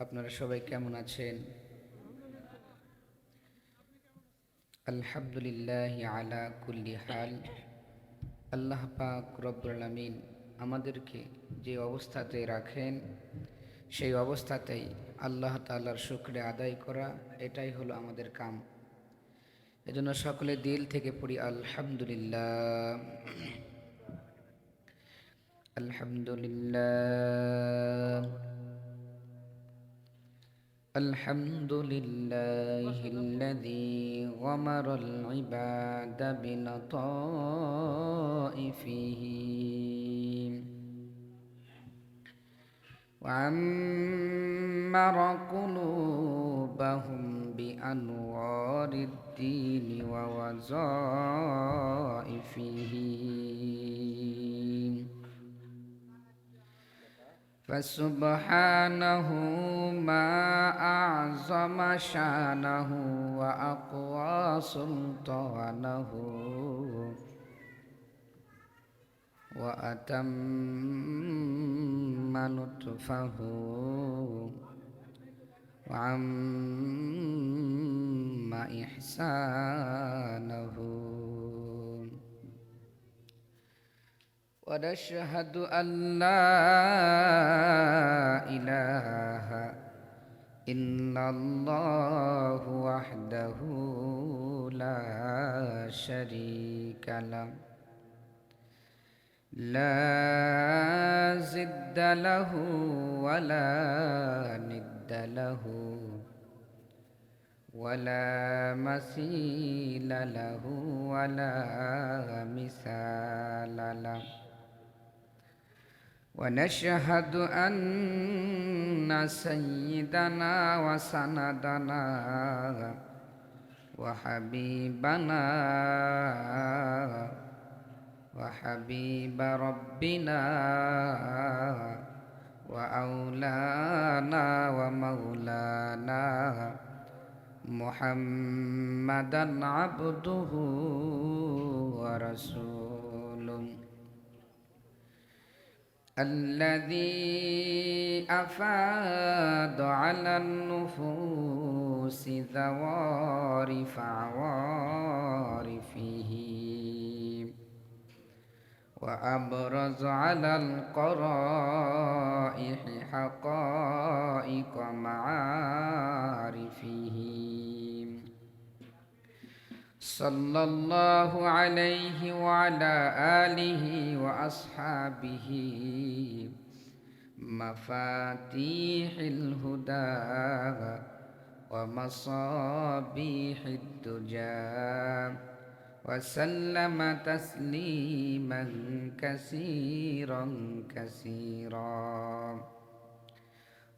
আপনারা সবাই কেমন আছেন? আলহামদুলিল্লাহ আলা কুল্লি হাল। আল্লাহ পাক রব্বুল আলমিন আমাদেরকে যে অবস্থাতে রাখেন, সেই অবস্থাতেই আল্লাহ তাল্লাহর শুক্রে আদায় করা, এটাই হলো আমাদের কাম। এজন্য সকলে দিল থেকে পড়ি, আলহামদুলিল্লাহ। আলহামদুলিল্লাহ। الحمد لله الذي غمر العباد بلطائفه. وعمر قلوبهم بأنوار الدين ووظائفه. فسبحانه ما أعظم شأنه وأقوى سلطانه وأتم لطفه وعم إحسانه ونشهد أن لا إله إلا الله وحده لا شريك له. لا زد له ولا ند له ولا مثيل له ولا مثال له. ونشهد أن سيدنا وسندنا وحبيبنا وحبيب ربنا وأولانا ومولانا محمدا عبده ورسوله. الذي أفاد على النفوس ذوارف عوارفه وأبرز على القرائح حقائق معارفه. صلى الله عليه وعلى آله وأصحابه. مفاتيح الهدى ومصابيح الدجى. وسلم تسليما كثيرا كثيرا.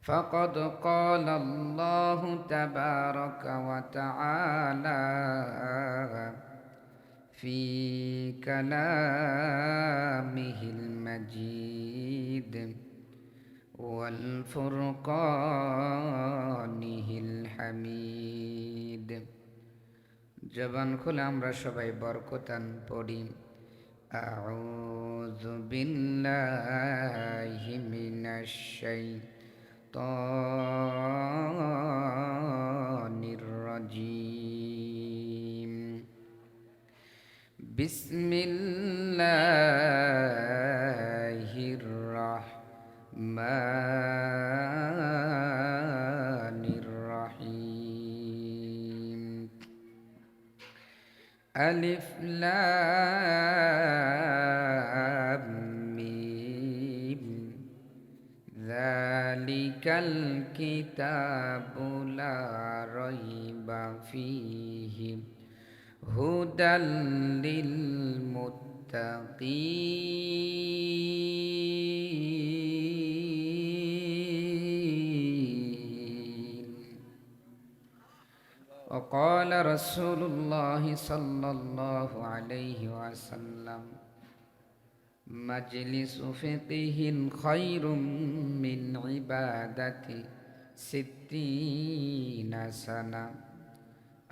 فقد قال الله تبارك وتعالى في كلامه المجيد والفرقانه الحميد জবান খুলে আমরা সবাই বরকতান পড়ি أعوذ بالله من الشيطان الرجيم. بسم الله الرحمن الرحيم. ألف لام الكتاب لا ريب فيه. هدى للمتقين. وقال رسول الله صلى الله عليه وسلم مجلس فقه خير من عبادة ستين سنة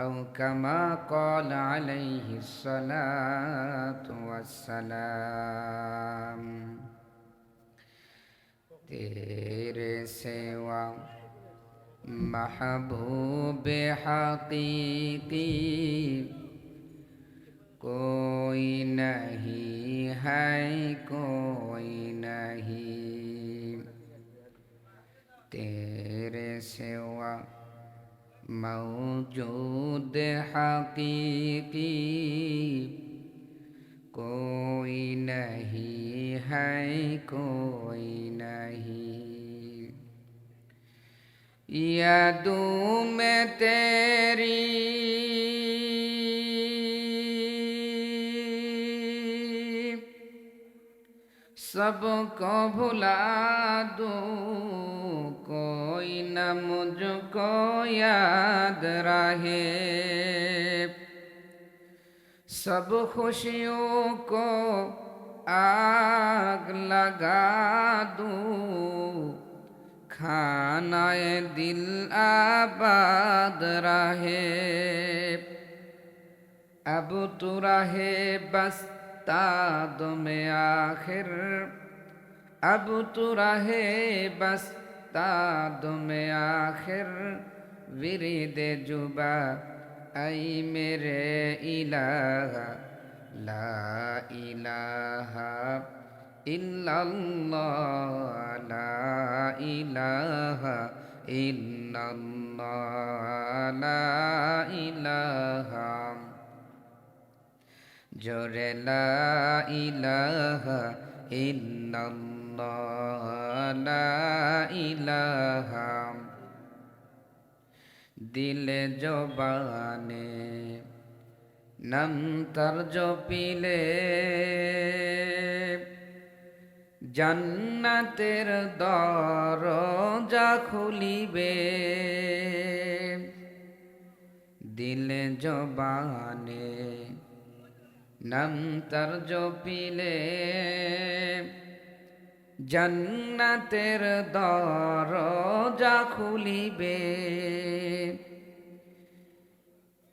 أو كما قال عليه الصلاة والسلام. تیرے سوا محبوب حقیقی कोई नहीं है कोई नहीं तेरे सिवा मौजूद हकीकी कोई नहीं है कोई नहीं यादू में तेरी सबको भुला दूँ कोई न मुझको याद रहे सब खुशियों को आग लगा दूँ खानाए दिल आबाद रहे अब तू रहे बस تا دم آخر اب تو رہے بس تا دم آخر ورد جبا اے میرے الہ لا الہ الا اللہ لا الہ الا اللہ لا الہ জোরে লা ইলাহা ইল্লাল্লাহ ইলাহা। দিলে জবানে, নাম তার জপিলে। জান্নাতের দরজা খুলিবে। দিলে জবানে নাম তার জপিলে জান্নাতের দরজা খুলিবে।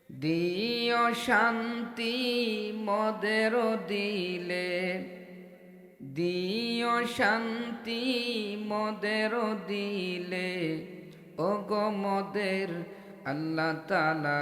দিও শান্তি মদের দিলে দিও শান্তি মদের দিলে ও গো মদের আল্লাহ তালা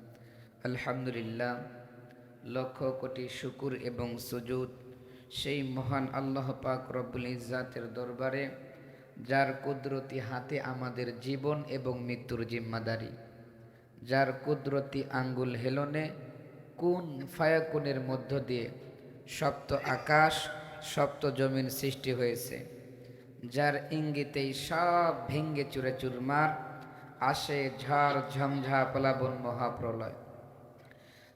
আলহামদুলিল্লাহ, লক্ষ কোটি শুকুর এবং সুজুদ। সেই মহান আল্লাহ পাক রব্বুল ইজ্জাতের দরবারে, যার কুদরতি হাতে আমাদের জীবন এবং মৃত্যুর জিম্মাদারি, যার কুদরতি আঙ্গুল হেলনে, কোন ফায়াকুনের মধ্য দিয়ে সপ্ত আকাশ সপ্ত জমিন সৃষ্টি হয়েছে, যার ইঙ্গিতেই সব ভেঙ্গে চুরে চুরমার, আসে ঝড় ঝমঝা প্লাবন মহাপ্রলয়।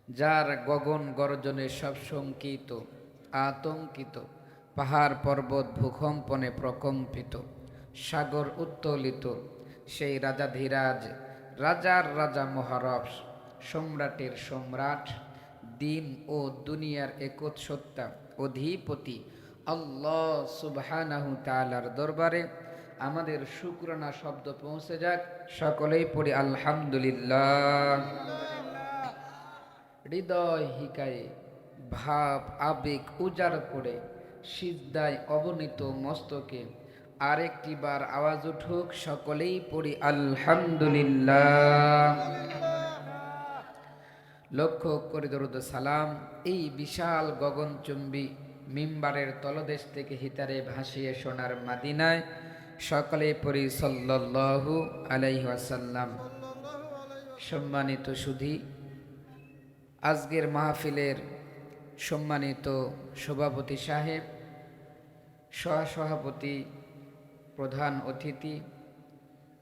যার গগন গর্জনে সব শঙ্কিত, আতঙ্কিত, পাহাড় পর্বত ভূকম্পনে প্রকম্পিত, সাগর উত্তোলিত, সেই রাজাধিরাজ রাজার রাজা মহারব সম্রাটের সম্রাট, দিন ও দুনিয়ার একৎসত্তা অধিপতি, আল্লাহ সুবহানাহু তাআলার দরবারে আমাদের শুক্রানা শব্দ পৌঁছে যাক, সকলেই পড়ি আলহামদুলিল্লাহ। হৃদয় হিকায়ে ভাব, আবেগ উজাড় করে সিদ্ধায় অবনীত মস্তকে আরেকটি বার আওয়াজ উঠুক, সকলেই পড়ি আলহামদুলিল্লাহ। লক্ষ্য করে দরুদ সালাম, এই বিশাল গগনচুম্বী মিম্বারের তলদেশ থেকে হিতারে ভাসিয়ে সোনার মাদিনায় সকলে পড়ি সাল্লাল্লাহু আলাইহি ওয়াসাল্লাম। সম্মানিত সুধী আজকের মাহফিলের সম্মানিত সভাপতি সাহেব, সহসভাপতি প্রধান অতিথি,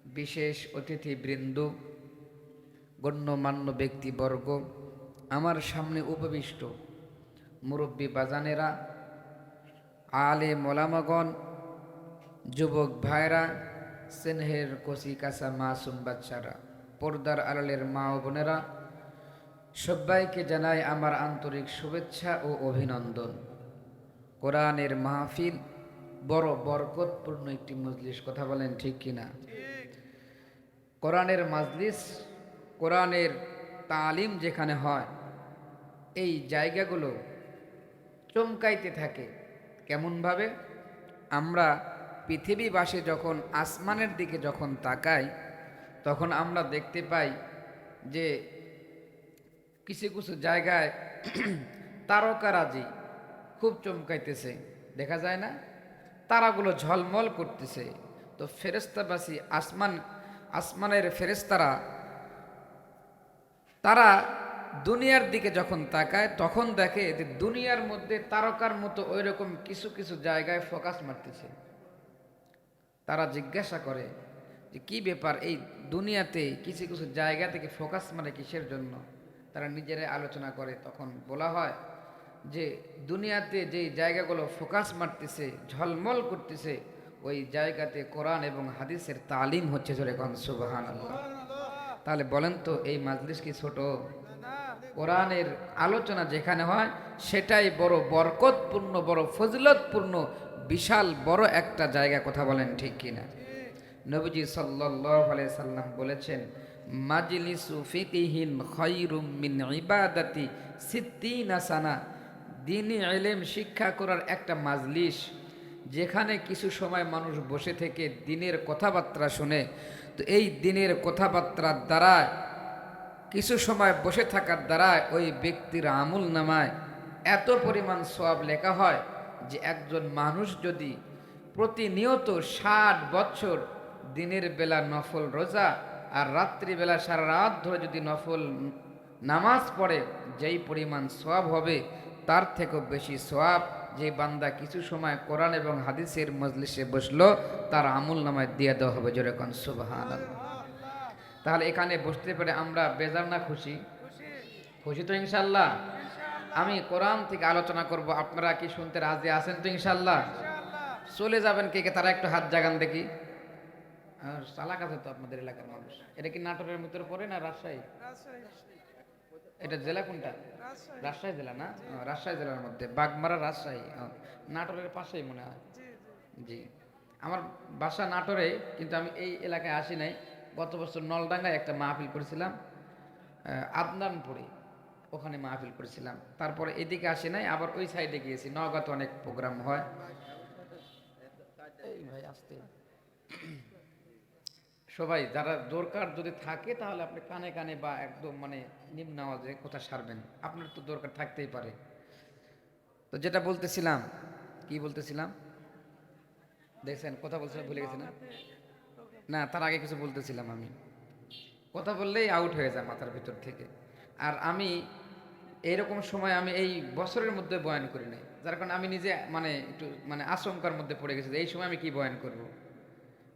বিশেষ অতিথিবৃন্দ, গণ্যমান্য ব্যক্তিবর্গ, আমার সামনে উপবিষ্ট মুরব্বী বাজানেরা, আলে মোলামাগণ, যুবক ভাইরা স্নেহের কচি কাঁচা মাসুম বাচ্চারা, পর্দার আড়ালের মা ও বোনেরা সবাইকে জানাই আমার আন্তরিক শুভেচ্ছা ও অভিনন্দন। কোরআনের মাহফিল বড় বরকতপূর্ণ একটি মজলিস, কথা বলেন ঠিক কিনা কোরআনের মাজলিস, কোরআনের তালিম যেখানে হয়, এই জায়গাগুলো চমকাইতে থাকে। কেমনভাবে? আমরা পৃথিবীবাসে যখন আসমানের দিকে যখন তাকাই, তখন আমরা দেখতে পাই যে কিছু কিছু জায়গায় তারকারাজি খুব চমকাইতেছে। দেখা যায় না? তারাগুলো ঝলমল করতেছে। তো ফেরেস্তাবাসী আসমান, আসমানের ফেরেস্তারা তারা দুনিয়ার দিকে যখন তাকায়, তখন দেখে যে দুনিয়ার মধ্যে তারকার মতো ওই রকম কিছু কিছু জায়গায় ফোকাস মারতেছে। তারা জিজ্ঞাসা করে যে, কি ব্যাপার? এই দুনিয়াতে কিছু কিছু জায়গা থেকে ফোকাস মারে কিসের জন্য? তারা নিজেরাই আলোচনা করে, তখন বলা হয় যে দুনিয়াতে যে জায়গাগুলো ফোকাস মারতেছে, ঝলমল করতেছে, ওই জায়গাতে কোরআন এবং হাদিসের তালিম হচ্ছে জোরে কন সুবাহান তাহলে বলেন তো, এই মাজলিস কি ছোট? কোরআনের আলোচনা যেখানে হয়, সেটাই বড় বরকতপূর্ণ, বড় ফজলতপূর্ণ, বিশাল বড় একটা জায়গা, কথা বলেন ঠিক কিনা? নবীজি আলাইহি সাল্লাম বলেছেন মাজলিসু ফিকিহিন খায়রুম মিন ইবাদাতি সিত্তিনা সানা। ইলম শিক্ষা করার একটা মাজলিস, যেখানে কিছু সময় মানুষ বসে থেকে দিনের কথাবার্তা শুনে। তো এই দিনের কথাবার্তার দ্বারা, কিছু সময় বসে থাকার দ্বারা ওই ব্যক্তির আমুল নামায়। এত পরিমাণ সব লেখা হয় যে একজন মানুষ যদি প্রতিনিয়ত ষাট বছর দিনের বেলা নফল রোজা আর রাত্রিবেলা সারা রাত ধরে যদি নফল নামাজ পড়ে, যেই পরিমাণ সব হবে, তার থেকেও বেশি সোয়াব যে বান্দা কিছু সময় কোরআন এবং হাদিসের মজলিসে বসল, তার আমুল নামায় দিয়ে দেওয়া হবে। যেরকম সুবাহান তাহলে এখানে বসতে পেরে আমরা বেজার না খুশি? খুশি তো ইনশাল্লাহ আমি কোরআন থেকে আলোচনা করব। আপনারা কি শুনতে রাজি আছেন তো ইনশাল্লাহ চলে যাবেন কে কে? তারা একটু হাত জাগান দেখি। আর চালাক আছে তো আপনাদের এলাকার মানুষ। এটা কি নাটোরের ভিতরে পড়ে না রাজশাহী? এটা জেলা কোনটা? রাজশাহী জেলা না? রাজশাহী জেলার মধ্যে। বাগমারা রাজশাহী। নাটোরের পাশেই মনে হয়। জি আমার বাসা নাটোরে কিন্তু আমি এই এলাকায় আসি নাই। গত বছর নলডাঙ্গায় একটা মাহফিল করেছিলাম আদনানপুরে। ওখানে মাহফিল করেছিলাম। তারপরে এদিকে আসি নাই আবার ওই সাইডে গিয়েছি। নওগাঁতে অনেক প্রোগ্রাম হয়। এই ভাই আসতে। সবাই, যারা দরকার যদি থাকে তাহলে আপনি কানে কানে বা একদম মানে নিম্ন আওয়াজে কথা সারবেন। আপনার তো দরকার থাকতেই পারে। তো যেটা বলতেছিলাম, কি বলতেছিলাম? দেখছেন, কথা বলছিলাম ভুলে গেছি না? না, তার আগে কিছু বলতেছিলাম আমি। কথা বললেই আউট হয়ে যায় মাথার ভিতর থেকে। আর আমি এইরকম সময় আমি এই বছরের মধ্যে বয়ান করি নাই। যার কারণে আমি নিজে মানে একটু মানে আশঙ্কার মধ্যে পড়ে গেছি এই সময় আমি কি বয়ান করব।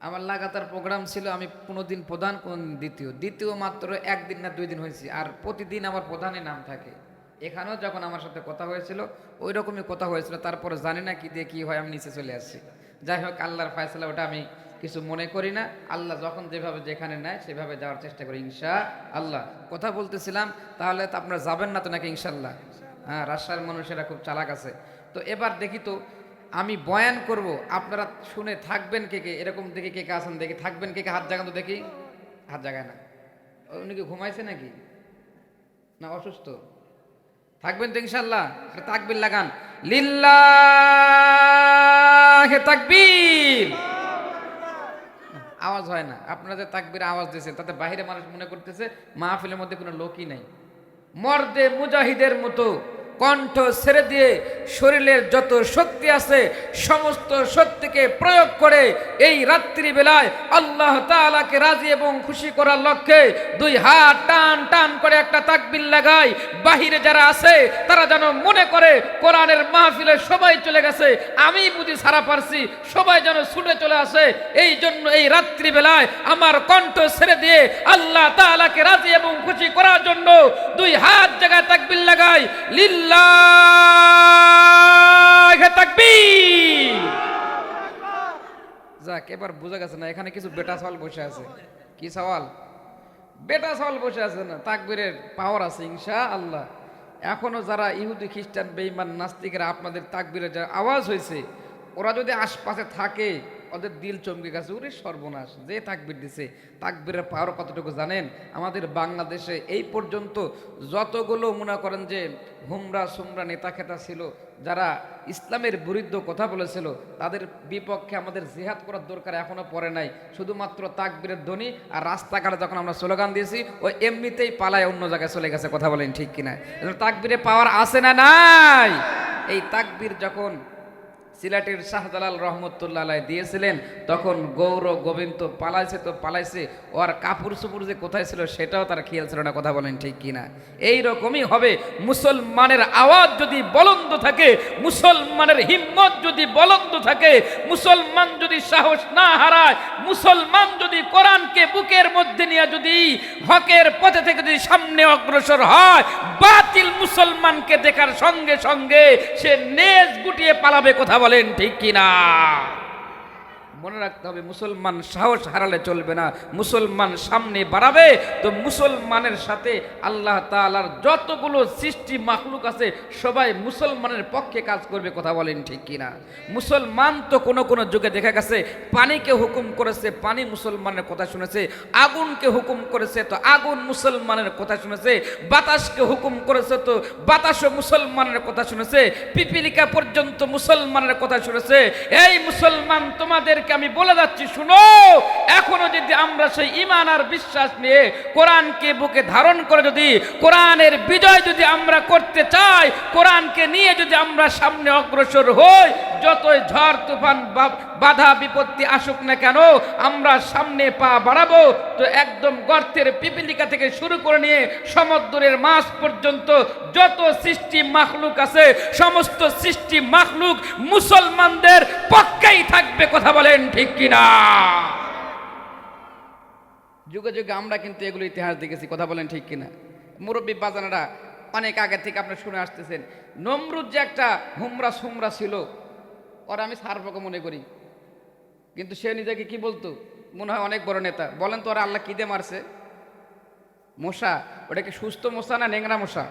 আমার লাগাতার প্রোগ্রাম ছিল, আমি কোনো দিন প্রধান কোন দ্বিতীয়। দ্বিতীয় মাত্র একদিন না দুই দিন হয়েছি, আর প্রতিদিন আমার প্রধানের নাম থাকে। এখানেও যখন আমার সাথে কথা হয়েছিল, ওই রকমই কথা হয়েছিল, তারপরে জানি না কি দিয়ে কি হয়, আমি নিচে চলে আসছি। যাই হোক, আল্লাহর ফায়সালা, ওটা আমি কিছু মনে করি না। আল্লাহ যখন যেভাবে যেখানে নেয়, সেভাবে যাওয়ার চেষ্টা করি ইনশা আল্লাহ কথা বলতেছিলাম, তাহলে তো আপনারা যাবেন না তো নাকি ইনশাল্লাহ হ্যাঁ রাজশাহীর মানুষেরা খুব চালাক আছে। তো এবার দেখি তো আমি বয়ান করব, আপনারা শুনে থাকবেন কে কে, এরকম দেখে কে কে আসেন দেখি থাকবেন কে কে, হাত জাগান তো দেখি। হাত জাগায় না। উনি কি ঘুমাইছে নাকি? না, অসুস্থ। থাকবেন তো ইনশাল্লাহ তাকবির লাগান। লিল্লাহ তাকবীর। আওয়াজ হয় না। আপনারা যে তাকবির আওয়াজ দিয়েছেন, তাতে বাইরে মানুষ মনে করতেছে, মাহফিলের মধ্যে কোনো লোকই নাই। মর্দে মুজাহিদের মতো। কণ্ঠ ছেড়ে দিয়ে শরীরের যত শক্তি আছে, সমস্ত শক্তিকে প্রয়োগ করে এই রাত্রি বেলায় আল্লাহ তাআলাকে রাজি এবং খুশি করার লক্ষ্যে দুই হাত টান টান করে একটা তাকবিল লাগাই। বাহিরে যারা আছে, তারা যেন মনে করে কোরআনের মাহফিলে সবাই চলে গেছে, আমি বুঝি সারা পারছি, সবাই যেন ছুটে চলে আসে। এই জন্য এই রাত্রি বেলায় আমার কণ্ঠ ছেড়ে দিয়ে আল্লাহ তাআলাকে রাজি এবং খুশি করার জন্য দুই হাত জায়গায় তাকবির লাগাই, লিল্লাহ তাকবীর। যাক, এবার বোঝা গেছে না, এখানে কিছু বেটা সওয়াল বসে আছে। কি সওয়াল? বেটা সওয়াল বসে আছে না, তাকবীরের পাওয়ার আছে ইনশা আল্লাহ এখনও যারা ইহুদি, খ্রিস্টান, বেঈমান, নাস্তিকেরা আপনাদের তাকবীরের যা আওয়াজ হয়েছে, ওরা যদি আশপাশে থাকে ওদের দিল চমকে গেছে ওরে সর্বনাশ, যে তাকবির দিছে, তাকবিরের পাওয়ার কতটুকু জানেন? আমাদের বাংলাদেশে এই পর্যন্ত যতগুলো মনে করেন যে হুমরা সুমরা নেতা খেতা ছিল, যারা ইসলামের বিরুদ্ধে কথা বলেছিল, তাদের বিপক্ষে আমাদের জিহাদ করার দরকার এখনও পড়ে নাই। শুধুমাত্র তাকবীরের ধ্বনি আর রাস্তাঘাটে যখন আমরা স্লোগান দিয়েছি ও এমনিতেই পালায় অন্য জায়গায় চলে গেছে, কথা বলেন ঠিক কিনা? তাকবীরে পাওয়ার আছে না নাই? এই তাকবীর যখন সিলেটের শাহজালাল রহমতুল্লাহ দিয়েছিলেন, তখন গৌর গোবিন্দ পালাইছে তো পালাইছে, ওর কাপড় চুপুর যে কোথায় ছিল সেটাও তার খেয়াল ছিল না, কথা বলেন ঠিক কিনা। এই রকমই হবে, মুসলমানের আওয়াজ যদি বলন্দ থাকে, মুসলমানের হিম্মত যদি বলন্দ থাকে, মুসলমান যদি সাহস না হারায়, মুসলমান যদি কোরআনকে বুকের মধ্যে নিয়ে যদি হকের পথে থেকে যদি সামনে অগ্রসর হয়, বাতিল মুসলমানকে দেখার সঙ্গে সঙ্গে সে নেজ গুটিয়ে পালাবে, কথা বলেন ঠিক কিনা? মনে রাখতে হবে, মুসলমান সাহস হারালে চলবে না। মুসলমান সামনে বাড়াবে তো মুসলমানের সাথে আল্লাহ তাআলার যতগুলো সৃষ্টি মাখলুক আছে, সবাই মুসলমানের পক্ষে কাজ করবে, কথা বলেন ঠিক কিনা? মুসলমান তো কোনো কোনো যুগে দেখা গেছে, পানিকে হুকুম করেছে, পানি মুসলমানের কথা শুনেছে, আগুনকে হুকুম করেছে, তো আগুন মুসলমানের কথা শুনেছে, বাতাসকে হুকুম করেছে, তো বাতাসও মুসলমানের কথা শুনেছে, পিপিলিকা পর্যন্ত মুসলমানের কথা শুনেছে, এই মুসলমান তোমাদেরকে আমি বলে যাচ্ছি, শুনো, এখনও যদি আমরা সেই ইমান আর বিশ্বাস নিয়ে কোরআনকে বুকে ধারণ করে যদি, কোরআনের বিজয় যদি আমরা করতে চাই, কোরআনকে নিয়ে যদি আমরা সামনে অগ্রসর হই যতই ঝড়, তুফান বাধা, বিপত্তি আসুক না কেন, আমরা সামনে পা বাড়াবো। তো একদম গর্তের পিপিলিকা থেকে শুরু করে নিয়ে সমুদ্রের মাছ পর্যন্ত যত সৃষ্টি মাখলুক আছে, সমস্ত সৃষ্টি মাখলুক মুসলমানদের পক্ষেই থাকবে কথা বলেন ঠিক কিনা? যুগে যুগে আমরা কিন্তু এগুলো ইতিহাস দেখেছি, কথা বলেন ঠিক কিনা? মুরব্বী বাজানারা অনেক আগে থেকে আপনারা শুনে আসতেছেন। নমরুদ যে একটা হুমরা সুমরা ছিল ওরা আমি সার্বকে মনে করি। কিন্তু সে নিজেকে কি বলতো? মনে হয় অনেক বড় নেতা। বলেন তো ওরা আল্লাহ কি দিয়ে মারছে? মশা। ওটা কি সুস্থ মশা না নেংরা মশা?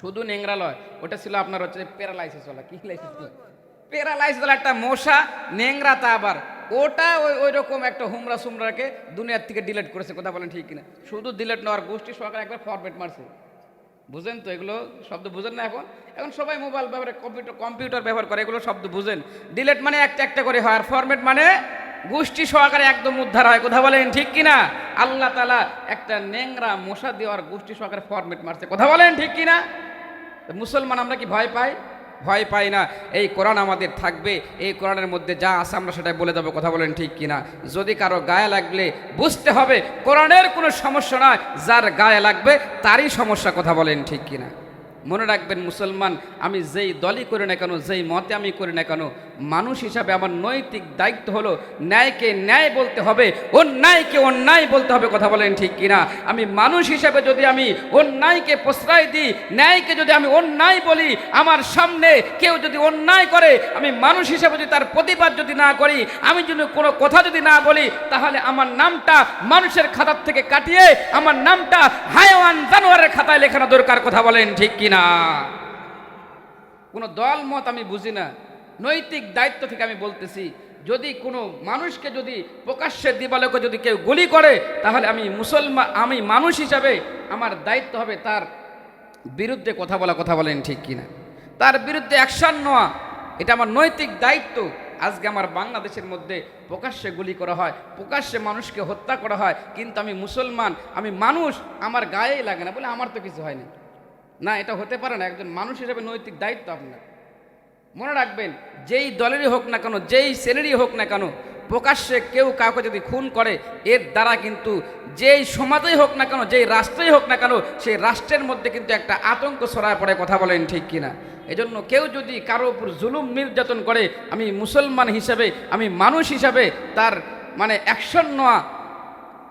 শুধু নেংরা লয়। ওটা ছিল আপনার হচ্ছে প্যারালাইসিস ওলা কি লাইসিস প্যারালাইসিস ওলা একটা মশা নেংরা তা আবার। ওটা ওই ওই রকম একটা হুমরা সুমরাকে দুনিয়ার থেকে ডিলেট করেছে। কথা বলেন ঠিক কিনা? শুধু ডিলেট নেওয়ার গোষ্ঠী সরকার একবার ফরম্যাট মারছে। বুঝেন তো, এগুলো শব্দ বুঝেন না এখন? এখন সবাই মোবাইল ব্যবহার কম্পিউটার কম্পিউটার ব্যবহার করে, এগুলো শব্দ বুঝেন। ডিলেট মানে একটা একটা করে হয়, আর ফরম্যাট মানে গোষ্ঠী সহকারে একদম উদ্ধার হয়। কথা বলেন ঠিক কিনা? আল্লাহ তালা একটা নেংরা মশা দেওয়ার গোষ্ঠী সহকারে ফরম্যাট মারছে। কথা বলেন ঠিক কিনা? মুসলমান আমরা কি ভয় পাই? ভয় পাই না। এই কোরআন আমাদের থাকবে, এই কোরআনের মধ্যে যা আছে আমরা সেটাই বলে দেবো, কথা বলেন ঠিক কিনা? যদি কারও গায়ে লাগলে বুঝতে হবে, কোরআনের কোনো সমস্যা নয়, যার গায়ে লাগবে তারই সমস্যা, কথা বলেন ঠিক কিনা? মনে রাখবেন, মুসলমান, আমি যেই দলই করি না কেন, যেই মতে আমি করি না কেন মানুষ হিসাবে আমার নৈতিক দায়িত্ব হলো ন্যায়কে ন্যায় বলতে হবে, অন্যায়কে অন্যায় বলতে হবে, কথা বলেন ঠিক কিনা? আমি মানুষ হিসাবে যদি আমি অন্যায়কে প্রশ্রয় দিই, ন্যায়কে যদি আমি অন্যায় বলি, আমার সামনে কেউ যদি অন্যায় করে, আমি মানুষ হিসাবে যদি তার প্রতিবাদ যদি না করি, আমি যদি কোনো কথা যদি না বলি, তাহলে আমার নামটা মানুষের খাতার থেকে কাটিয়ে আমার নামটা হায়ওয়ান জানোয়ারের খাতায় লেখানো দরকার, কথা বলেন ঠিক কিনা? কোনো দল মত আমি বুঝি না। নৈতিক দায়িত্ব থেকে আমি বলতেছি, যদি কোনো মানুষকে যদি প্রকাশ্যে দিবালোকে যদি কেউ গুলি করে, তাহলে আমি মুসলমান আমি মানুষ হিসাবে আমার দায়িত্ব হবে তার বিরুদ্ধে কথা বলা, কথা বলেন ঠিক কিনা। তার বিরুদ্ধে অ্যাকশন নেওয়া, এটা আমার নৈতিক দায়িত্ব। আজকে আমার বাংলাদেশের মধ্যে প্রকাশ্যে গুলি করা হয়, প্রকাশ্যে মানুষকে হত্যা করা হয়, কিন্তু আমি মুসলমান, আমি মানুষ, আমার গায়েই লাগে না বলে আমার তো কিছু হয়নি না, এটা হতে পারে না, একজন মানুষ হিসেবে নৈতিক দায়িত্ব আপনার। মনে রাখবেন, যেই দলেরই হোক না কেন, যেই শ্রেণীরই হোক না কেন, প্রকাশ্যে কেউ কাউকে যদি খুন করে, এর দ্বারা কিন্তু যেই সমাজেই হোক না কেন, যেই রাষ্ট্রেই হোক না কেন, সেই রাষ্ট্রের মধ্যে কিন্তু একটা আতঙ্ক ছড়ায় পড়ে, কথা বলেন ঠিক কিনা। এজন্য কেউ যদি কারও উপর জুলুম নির্যাতন করে, আমি মুসলমান হিসাবে, আমি মানুষ হিসাবে তার মানে অ্যাকশন নেওয়া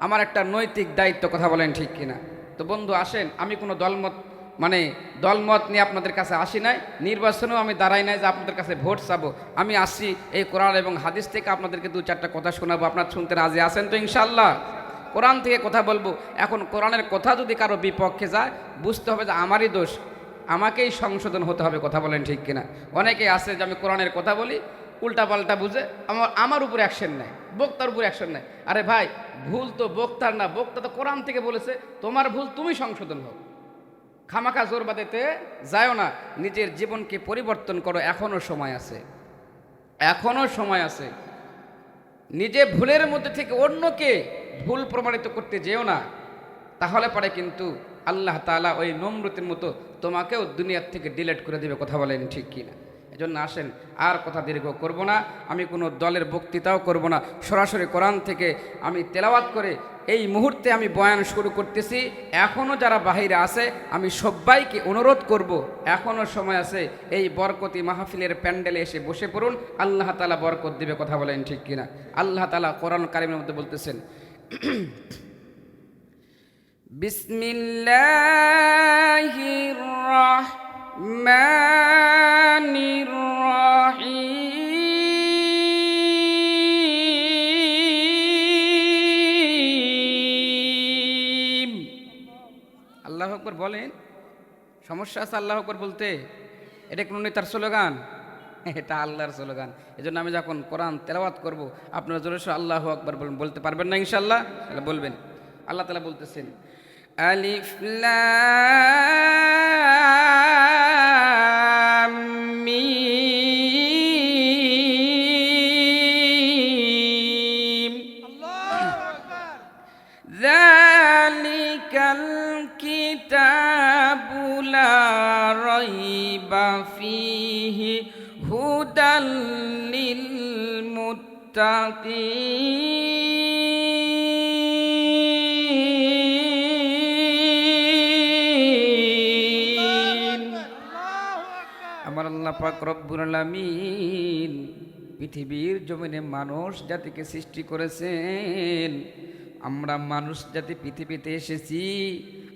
আমার একটা নৈতিক দায়িত্ব, কথা বলেন ঠিক কিনা। তো বন্ধু, আসেন, আমি কোনো দলমত মানে দলমত নিয়ে আপনাদের কাছে আসি নাই, নির্বাচনেও আমি দাঁড়াই নাই যে আপনাদের কাছে ভোট চাবো। আমি আসছি এই কোরআন এবং হাদিস থেকে আপনাদেরকে দু চারটা কথা শোনাবো, আপনার শুনতে রাজি আছেন তো ইনশাল্লাহ কোরআন থেকে কথা বলব। এখন কোরআনের কথা যদি কারও বিপক্ষে যায়, বুঝতে হবে যে আমারই দোষ। আমাকেই সংশোধন হতে হবে, কথা বলেন ঠিক কিনা। অনেকেই আছে যে আমি কোরআনের কথা বলি উল্টা পাল্টা বুঝে, আমার আমার উপর অ্যাকশন নেয়, বক্তার উপর অ্যাকশন নেয়। আরে ভাই, ভুল তো বক্তার না, বক্তা তো কোরআন থেকে বলেছে, তোমার ভুল তুমি সংশোধন হোক। খামাখা জোর বাদেতে যায়ও না, নিজের জীবনকে পরিবর্তন করো এখনও সময় আছে। এখনও সময় আছে। নিজে ভুলের মধ্যে থেকে অন্যকে ভুল প্রমাণিত করতে যেও না। তাহলে পরে কিন্তু আল্লাহ তাআলা ওই নমরুতের মতো তোমাকেও দুনিয়ার থেকে ডিলেট করে দেবে, কথা বলেন ঠিক কি না এজন্য আসেন, আর কথা দীর্ঘ করব না। আমি কোনো দলের বক্তৃতাও করব না। সরাসরি কোরআন থেকে আমি তেলাওয়াত করে এই মুহূর্তে আমি বয়ান শুরু করতেছি। এখনও যারা বাহিরে আছে, আমি সবাইকে অনুরোধ করব এখনও সময় আছে, এই বরকতি মাহফিলের প্যান্ডেলে এসে বসে পড়ুন। আল্লাহ তালা বরকত দিবে, কথা বলেন ঠিক কিনা? আল্লাহ তালা কোরআন কারিমের মধ্যে বলতেছেন বিসমিল্লাহ রহমান বলেন, সমস্যা আছে আল্লাহ আকবর বলতে? এটা কোনো নেতার স্লোগান? এটা আল্লাহর স্লোগান। জন্য আমি যখন কোরআন তেলাওয়াত করব, আপনারা জোরে আল্লাহ আকবর বলবেন বলতে পারবেন না ইনশাল্লাহ তাহলে বলবেন। আল্লাহ তালা বলতেছেন, আলিফ আমার আল্লাহ পাক রব্বুল আলামিন পৃথিবীর জমিনে মানুষ জাতিকে সৃষ্টি করেছেন। আমরা মানুষ জাতি পৃথিবীতে এসেছি।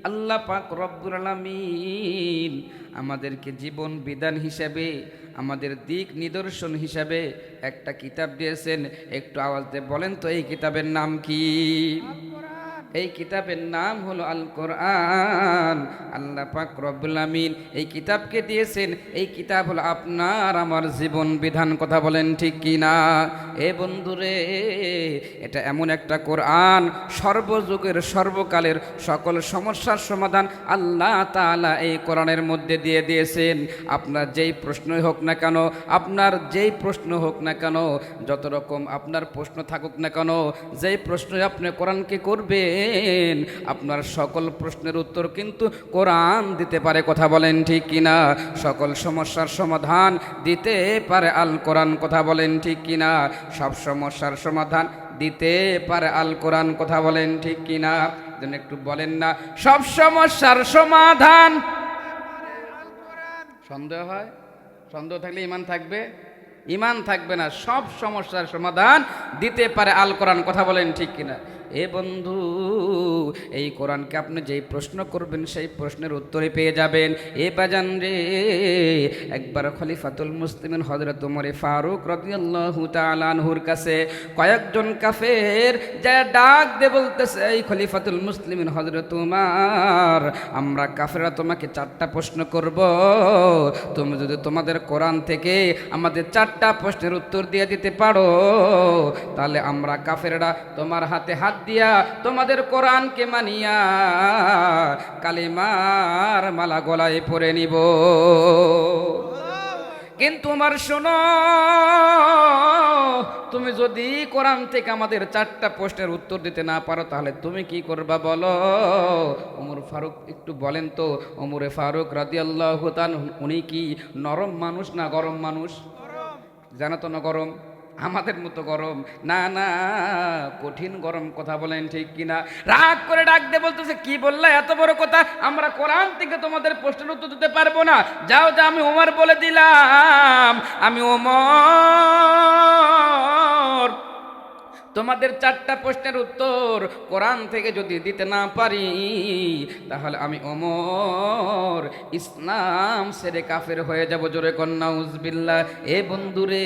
আল্লাহ পাক রব্বুল আলামিন আমাদেরকে জীবন বিধান হিসাবে আমাদের দিক নিদর্শন হিসাবে একটা কিতাব দিয়েছেন। একটু আওয়াজ দিয়ে বলেন তো, এই কিতাবের নাম কি? এই কিতাবের নাম হলো আল কোরআন আল্লাহ পাক রব্বুল আমিন এই কিতাবকে দিয়েছেন। এই কিতাব হলো আপনার আমার জীবন বিধান। কথা বলেন ঠিক কি না? এ বন্ধুরে, এটা এমন একটা কোরআন, সর্বযুগের, সর্বকালের সকল সমস্যার সমাধান আল্লাহ তাআলা এই কোরআনের মধ্যে দিয়ে দিয়েছেন। আপনার যেই প্রশ্নই হোক না কেন, আপনার যেই প্রশ্ন হোক না কেন, যত রকম আপনার প্রশ্ন থাকুক না কেন, যেই প্রশ্নই আপনি কোরআনকে করবেন আপনার সকল প্রশ্নের উত্তর কিন্তু কোরআন দিতে পারে, কথা বলেন ঠিক কিনা? সকল সমস্যার সমাধান দিতে পারে আল কোরআন কথা বলেন ঠিক কিনা? সব সমস্যার সমাধান দিতে পারে আল কোরআন কথা বলেন ঠিক কিনা? যেন একটু বলেন না, সব সমস্যার সমাধান সন্দেহ হয়? সন্দেহ থাকলে ইমান থাকবে? ইমান থাকবে না, সব সমস্যার সমাধান দিতে পারে আল কোরআন কথা বলেন ঠিক কিনা? এ বন্ধু, এই কোরআনকে আপনি যেই প্রশ্ন করবেন, সেই প্রশ্নের উত্তরে পেয়ে যাবেন। এ বাজান রে, একবার খলিফাতুল মুসলিমিন হজরত উমরে ফারুক রাদিয়াল্লাহু কাছে কয়েকজন কাফের যা ডাক দে বলতেছে, এই খলিফাতুল মুসলিমিন হজরত উমার, আমরা কাফেরা তোমাকে চারটা প্রশ্ন করব। তুমি যদি তোমাদের কোরআন থেকে আমাদের চারটা প্রশ্নের উত্তর দিয়ে দিতে পারো, তাহলে আমরা কাফেররা তোমার হাতে হাত দিয়া তোমাদের কোরআনকে মানিয়া কালিমার মালা গলায় পরে নিব। কিন্তু আমার শোনো, তুমি যদি কোরআন থেকে আমাদের চারটা প্রশ্নের উত্তর দিতে না পারো, তাহলে তুমি কি করবা বলো? ওমর ফারুক একটু বলেন তো, ওমরে ফারুক রাজি আল্লাহ উনি কি নরম মানুষ না গরম মানুষ? জানো তো না গরম? আমাদের মতো গরম। না না, কঠিন গরম কথা বলেন ঠিক কিনা? রাগ করে ডাক দিয়ে বলতেছে, কি বললা? এত বড় কথা? আমরা কোরআন থেকে তোমাদের প্রশ্নের উত্তর দিতে পারব না। যাও, যা, আমি ওমর বলে দিলাম। আমি ওমর তোমাদের চারটা প্রশ্নের উত্তর কোরআন থেকে যদি দিতে না পারি, তাহলে আমি অমর ইসলাম সেরে কাফের হয়ে যাব। জোরে কন্যা উজবিল্লা এ বন্ধুরে,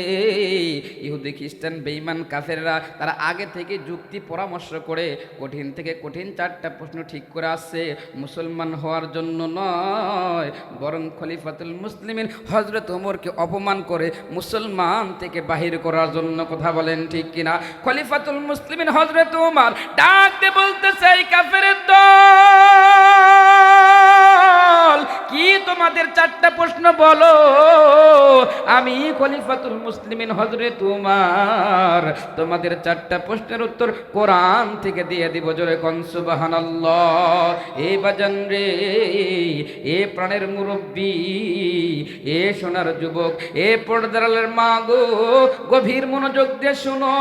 ইহুদি খ্রিস্টান বেইমান কাফেররা, তারা আগে থেকে যুক্তি পরামর্শ করে কঠিন থেকে কঠিন চারটা প্রশ্ন ঠিক করে আসছে। মুসলমান হওয়ার জন্য নয়, বরং খলিফাতুল মুসলিমিন হজরত ওমরকে অপমান করে মুসলমান থেকে বাহির করার জন্য কথা বলেন ঠিক কিনা? খলিফাতুল মুসলিমিন হজরত উমার ডাক দিয়ে বলতে এই কাফের দল কি তোমাদের চারটা প্রশ্ন বলো? আমি খলিফাতুল মুসলিমিন হজরে তোমার তোমাদের চারটা প্রশ্নের উত্তর কোরআন থেকে দিয়ে দিব, জোরে কনসুবাহান এ বাজান রে, এ প্রাণের মুরব্বী, এ সোনার যুবক, এ পর্দারালের মা গো গভীর মনোযোগ দিয়ে শুনো।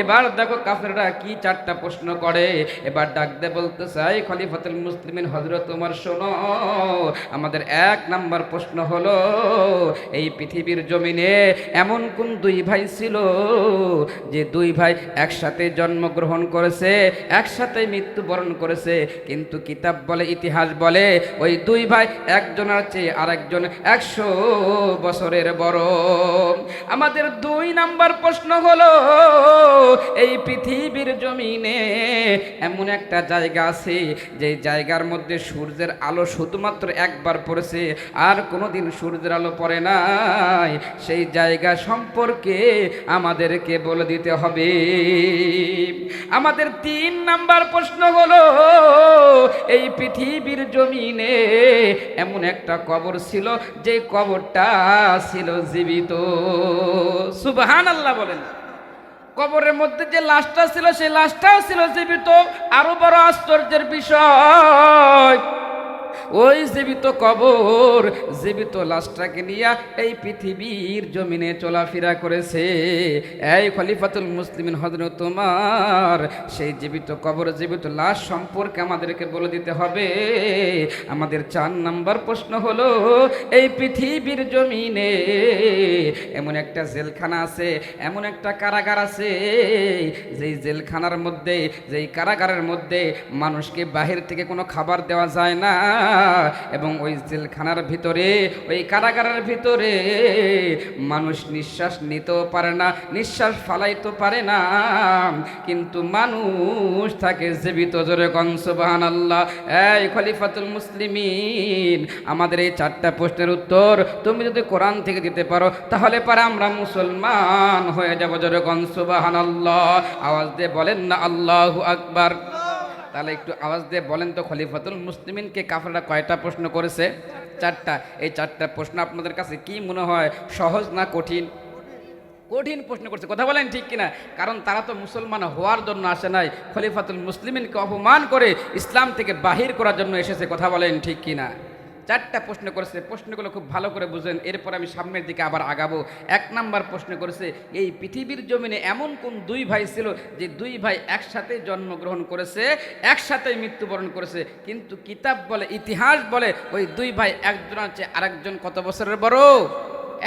এবার দেখো কাফেররা কি চারটা প্রশ্ন করে। এবার ডাক দে বলতে চাই, খলিফাতুল মুসলিমিন হজরত তোমার শোনো। আমাদের এক নাম্বার প্রশ্ন হলো, এই পৃথিবীর জমিনে এমন কোন দুই ভাই ছিল যে দুই ভাই একসাথে জন্মগ্রহণ করেছে, একসাথে মৃত্যুবরণ করেছে, কিন্তু কিতাব বলে, ইতিহাস বলে, ওই দুই ভাই একজনের চেয়ে আরেকজন একশো বছরের বড়। আমাদের দুই নাম্বার প্রশ্ন হলো, এই পৃথিবীর জমিনে এমন একটা জায়গা আছে, যে জায়গার মধ্যে সূর্যের আলো শুধুমাত্র একবার পড়েছে, আর কোনোদিন সূর্যের আলো পড়ে নাই। সেই জায়গা সম্পর্কে আমাদেরকে বলে দিতে হবে। আমাদের তিন নাম্বার প্রশ্ন হলো, এই পৃথিবীর জমিনে এমন একটা কবর ছিল, যে কবরটা ছিল জীবিত। সুবহান আল্লাহ বলেন। কবরের মধ্যে যে লাশটা ছিল, সেই লাশটাও ছিল জীবিত। আরও বড় আশ্চর্যের বিষয় ওই জীবিত কবর, জীবিত লাশটাকে নিয়ে এই পৃথিবীর জমিনে চলাফেরা করেছে। এই খলিফাতুল মুসলিমিন হজরত তোমার সেই জীবিত কবর, জীবিত লাশ সম্পর্কে আমাদেরকে বলে দিতে হবে। আমাদের চার নাম্বার প্রশ্ন হলো, এই পৃথিবীর জমিনে এমন একটা জেলখানা আছে, এমন একটা কারাগার আছে, যেই জেলখানার মধ্যে, যেই কারাগারের মধ্যে মানুষকে বাহির থেকে কোনো খাবার দেওয়া যায় না। এবং ওই জেলখানার ভিতরে, ওই কারাগারের ভিতরে মানুষ নিঃশ্বাস নিতেও পারে না, নিঃশ্বাস ফালাইতে পারে না। কিন্তু মানুষ থাকে জীবিত জোরে কংসবাহান আল্লাহ এই খলিফাতুল মুসলিমিন, আমাদের এই চারটা প্রশ্নের উত্তর তুমি যদি কোরআন থেকে দিতে পারো, তাহলে পারে আমরা মুসলমান হয়ে যাব জোরে কংসবাহান আল্লাহ আওয়াজ দিয়ে বলেন না, আল্লাহ আকবার। তাহলে একটু আওয়াজ দিয়ে বলেন তো খলিফাতুল মুসলিমিনকে কাফেররা কয়টা প্রশ্ন করেছে? চারটা। এই চারটা প্রশ্ন আপনাদের কাছে কি মনে হয় সহজ না কঠিন? কঠিন প্রশ্ন করছে। কথা বলেন ঠিক কিনা? কারণ তারা তো মুসলমান হওয়ার জন্য আসে নাই। খলিফাতুল মুসলিমিনকে অপমান করে ইসলাম থেকে বাহির করার জন্য এসেছে। কথা বলেন ঠিক কিনা? চারটা প্রশ্ন করেছে। প্রশ্নগুলো খুব ভালো করে বুঝেন, এরপর আমি সামনের দিকে আবার আগাবো। এক নাম্বার প্রশ্ন করেছে, এই পৃথিবীর জমিনে এমন কোন দুই ভাই ছিল যে দুই ভাই একসাথে জন্মগ্রহণ করেছে, একসাথে মৃত্যুবরণ করেছে? কিন্তু কিতাব বলে, ইতিহাস বলে, ওই দুই ভাই একজন আছে আরেকজন কত বছরের বড়?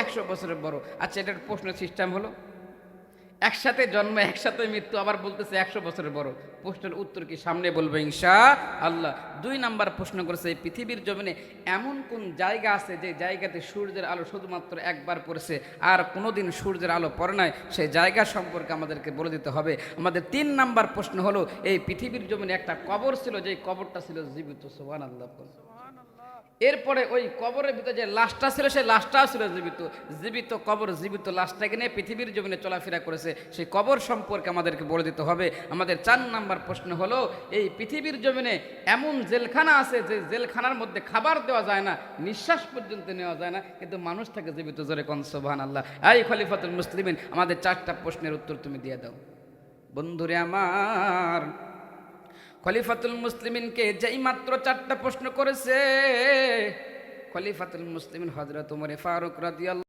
একশো বছরের বড়। আচ্ছা এটার প্রশ্ন সিস্টেম হলো? একসাথে জন্ম, একসাথে মৃত্যু, আবার বলতেছে একশো বছরের বড়। প্রশ্নের উত্তর কি সামনে বলব ইনশা আল্লাহ? দুই নাম্বার প্রশ্ন করেছে পৃথিবীর জমিনে এমন কোন জায়গা আছে যে জায়গাতে সূর্যের আলো শুধুমাত্র একবার পড়েছে, আর কোনোদিন সূর্যের আলো পড়ে নাই? সেই জায়গা সম্পর্কে আমাদেরকে বলে দিতে হবে। আমাদের তিন নাম্বার প্রশ্ন হলো, এই পৃথিবীর জমিনে একটা কবর ছিল যে কবরটা ছিল জীবিত সোহান আল্লাহ এরপরে ওই কবরের ভিতরে যে লাশটা ছিল, সেই লাশটাও ছিল জীবিত। জীবিত কবর, জীবিত লাশটাকে নিয়ে পৃথিবীর জমিনে চলাফেরা করেছে। সেই কবর সম্পর্কে আমাদেরকে বলে দিতে হবে। আমাদের চার নাম্বার প্রশ্ন হলো, এই পৃথিবীর জমিনে এমন জেলখানা আছে যে জেলখানার মধ্যে খাবার দেওয়া যায় না, নিঃশ্বাস পর্যন্ত নেওয়া যায় না, কিন্তু মানুষ থাকে জীবিত জোরে কনসবান আল্লাহ এই খলিফাতুল মুসলিমিন, আমাদের চারটা প্রশ্নের উত্তর তুমি দিয়ে দাও। বন্ধুরে আমার খলিফাতুল মুসলিমিনকে যেই মাত্র চারটা প্রশ্ন করেছে খলিফাতুল মুসলিমিন হজরত উমরে ফারুক রাদিয়াল্লাহু